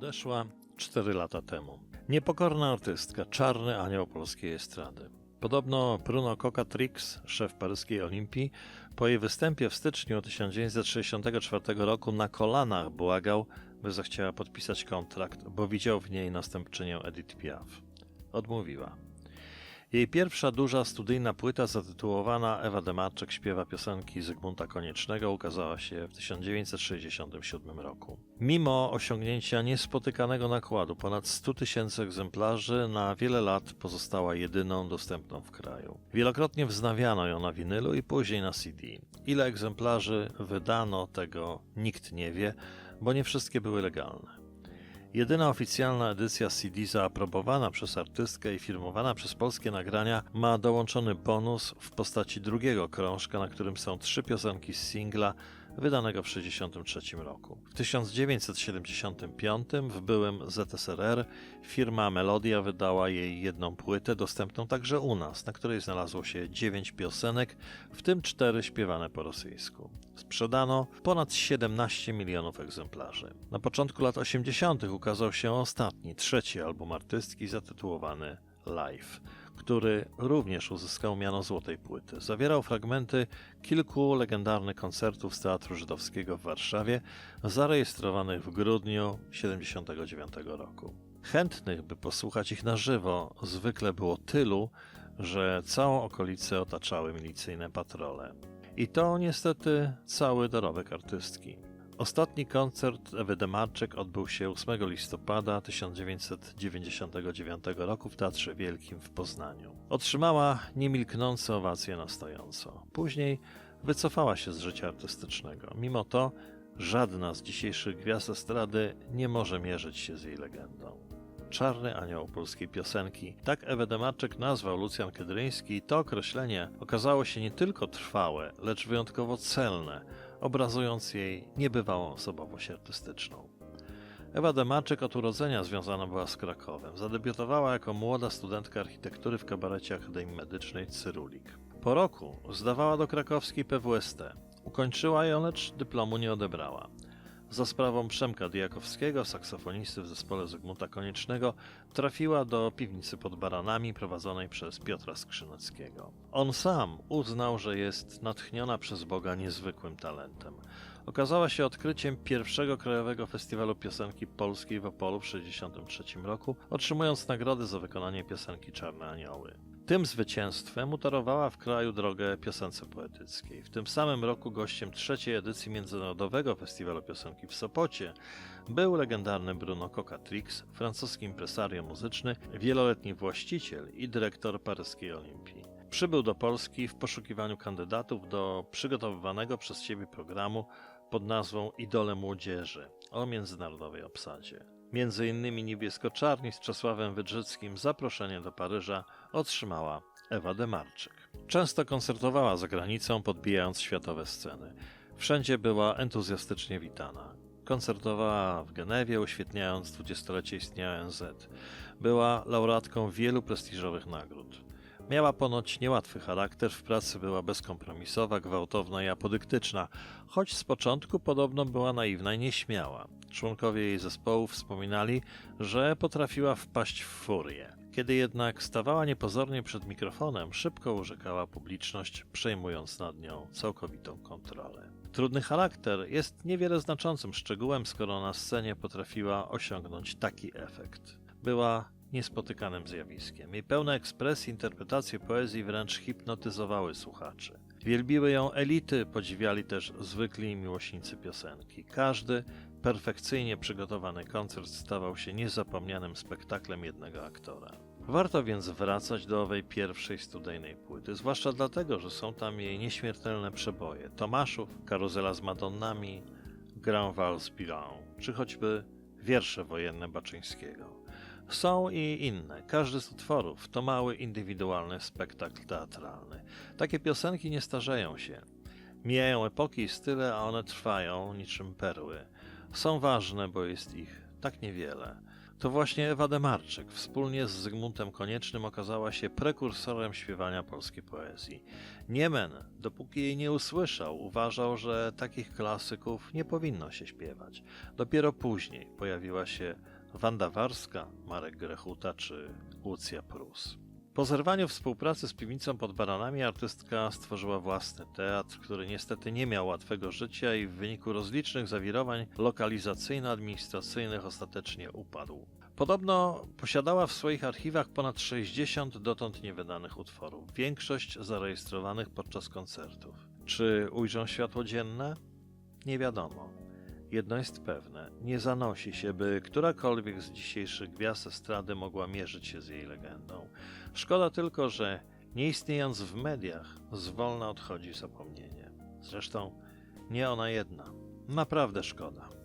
Odeszła 4 lata temu. Niepokorna artystka, czarny anioł polskiej estrady. Podobno Bruno Cocatrix, szef paryskiej Olimpii, po jej występie w styczniu 1964 roku na kolanach błagał, by zechciała podpisać kontrakt, bo widział w niej następczynię Edith Piaf. Odmówiła. Jej pierwsza duża studyjna płyta zatytułowana Ewa Demarczyk śpiewa piosenki Zygmunta Koniecznego ukazała się w 1967 roku. Mimo osiągnięcia niespotykanego nakładu ponad 100 tysięcy egzemplarzy, na wiele lat pozostała jedyną dostępną w kraju. Wielokrotnie wznawiano ją na winylu i później na CD. Ile egzemplarzy wydano, tego nikt nie wie, bo nie wszystkie były legalne. Jedyna oficjalna edycja CD zaaprobowana przez artystkę i firmowana przez polskie nagrania ma dołączony bonus w postaci drugiego krążka, na którym są trzy piosenki z singla wydanego w 1963 roku. W 1975 w byłym ZSRR firma Melodia wydała jej jedną płytę, dostępną także u nas, na której znalazło się dziewięć piosenek, w tym cztery śpiewane po rosyjsku. Sprzedano ponad 17 milionów egzemplarzy. Na początku lat 80. ukazał się ostatni, trzeci album artystki zatytułowany Live, który również uzyskał miano złotej płyty. Zawierał fragmenty kilku legendarnych koncertów z Teatru Żydowskiego w Warszawie, zarejestrowanych w grudniu 79 roku. Chętnych, by posłuchać ich na żywo, zwykle było tylu, że całą okolicę otaczały milicyjne patrole. I to niestety cały dorobek artystki. Ostatni koncert Ewy Demarczyk odbył się 8 listopada 1999 roku w Teatrze Wielkim w Poznaniu. Otrzymała niemilknące owacje na stojąco. Później wycofała się z życia artystycznego. Mimo to żadna z dzisiejszych gwiazd estrady nie może mierzyć się z jej legendą. Czarny anioł polskiej piosenki. Tak Ewę Demarczyk nazwał Lucjan Kedryński i to określenie okazało się nie tylko trwałe, lecz wyjątkowo celne, obrazując jej niebywałą osobowość artystyczną. Ewa Demarczyk od urodzenia związana była z Krakowem. Zadebiutowała jako młoda studentka architektury w kabarecie Akademii Medycznej Cyrulik. Po roku zdawała do krakowskiej PWST. Ukończyła ją, lecz dyplomu nie odebrała. Za sprawą Przemka Diakowskiego, saksofonisty w zespole Zygmunta Koniecznego, trafiła do piwnicy pod Baranami prowadzonej przez Piotra Skrzyneckiego. On sam uznał, że jest natchniona przez Boga niezwykłym talentem. Okazała się odkryciem pierwszego krajowego festiwalu piosenki polskiej w Opolu w 1963 roku, otrzymując nagrody za wykonanie piosenki Czarne Anioły. Tym zwycięstwem utorowała w kraju drogę piosence poetyckiej. W tym samym roku gościem trzeciej edycji Międzynarodowego Festiwalu Piosenki w Sopocie był legendarny Bruno Cocatrix, francuski impresario muzyczny, wieloletni właściciel i dyrektor paryskiej Olimpii. Przybył do Polski w poszukiwaniu kandydatów do przygotowywanego przez siebie programu pod nazwą Idole Młodzieży o międzynarodowej obsadzie. Między innymi niebiesko-czarni z Czesławem Wydrzyckim zaproszenie do Paryża otrzymała Ewa Demarczyk. Często koncertowała za granicą, podbijając światowe sceny. Wszędzie była entuzjastycznie witana. Koncertowała w Genewie, uświetniając dwudziestolecie istnienia ONZ. Była laureatką wielu prestiżowych nagród. Miała ponoć niełatwy charakter, w pracy była bezkompromisowa, gwałtowna i apodyktyczna, choć z początku podobno była naiwna i nieśmiała. Członkowie jej zespołu wspominali, że potrafiła wpaść w furię. Kiedy jednak stawała niepozornie przed mikrofonem, szybko urzekała publiczność, przejmując nad nią całkowitą kontrolę. Trudny charakter jest niewiele znaczącym szczegółem, skoro na scenie potrafiła osiągnąć taki efekt. Była niespotykanym zjawiskiem. Jej pełne ekspresji, interpretacje poezji wręcz hipnotyzowały słuchaczy. Wielbiły ją elity, podziwiali też zwykli miłośnicy piosenki. Każdy perfekcyjnie przygotowany koncert stawał się niezapomnianym spektaklem jednego aktora. Warto więc wracać do owej pierwszej studyjnej płyty, zwłaszcza dlatego, że są tam jej nieśmiertelne przeboje. Tomaszów, Karuzela z Madonnami, Grand Vals Bilan, czy choćby wiersze wojenne Baczyńskiego. Są i inne. Każdy z utworów to mały, indywidualny spektakl teatralny. Takie piosenki nie starzeją się. Mijają epoki i style, a one trwają niczym perły. Są ważne, bo jest ich tak niewiele. To właśnie Ewa Demarczyk wspólnie z Zygmuntem Koniecznym okazała się prekursorem śpiewania polskiej poezji. Niemen, dopóki jej nie usłyszał, uważał, że takich klasyków nie powinno się śpiewać. Dopiero później pojawiła się Wanda Warska, Marek Grechuta czy Łucja Prus. Po zerwaniu współpracy z piwnicą pod Baranami artystka stworzyła własny teatr, który niestety nie miał łatwego życia i w wyniku rozlicznych zawirowań lokalizacyjno-administracyjnych ostatecznie upadł. Podobno posiadała w swoich archiwach ponad 60 dotąd niewydanych utworów, większość zarejestrowanych podczas koncertów. Czy ujrzą światło dzienne? Nie wiadomo. Jedno jest pewne, nie zanosi się, by którakolwiek z dzisiejszych gwiazd estrady mogła mierzyć się z jej legendą. Szkoda tylko, że nie istniejąc w mediach, zwolna odchodzi zapomnienie. Zresztą nie ona jedna. Naprawdę szkoda.